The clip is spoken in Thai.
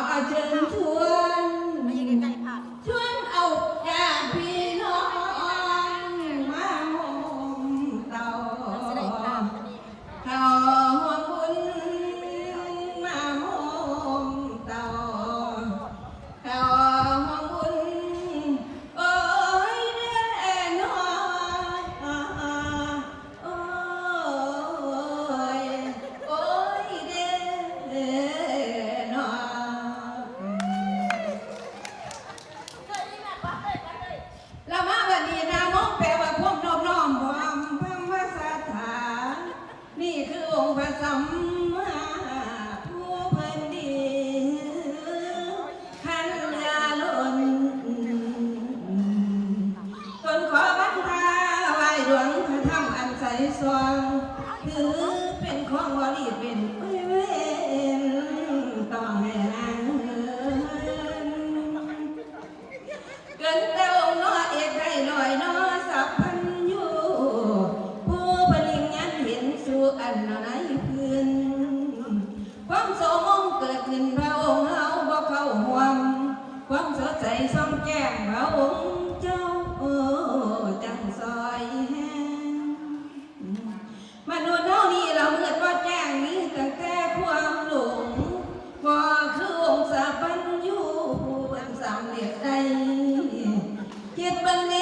阿珍，阿。 องค์พระสัมมาผู้เพันดีขันยาล้นตนขอบังพาไว้ดวงพระธรรมอันใสสว่าง ความสดใสซ่องแก้มพระองค์เจ้าโอ้จังซอยแห้งมนุษย์เท่านี้เราเกิดว่าแจ้งนี้ตั้งแต่ความหลงก็คือองค์สาบัญญูผู้เป็นสามเหลี่ยมใดเจ็ดบันเล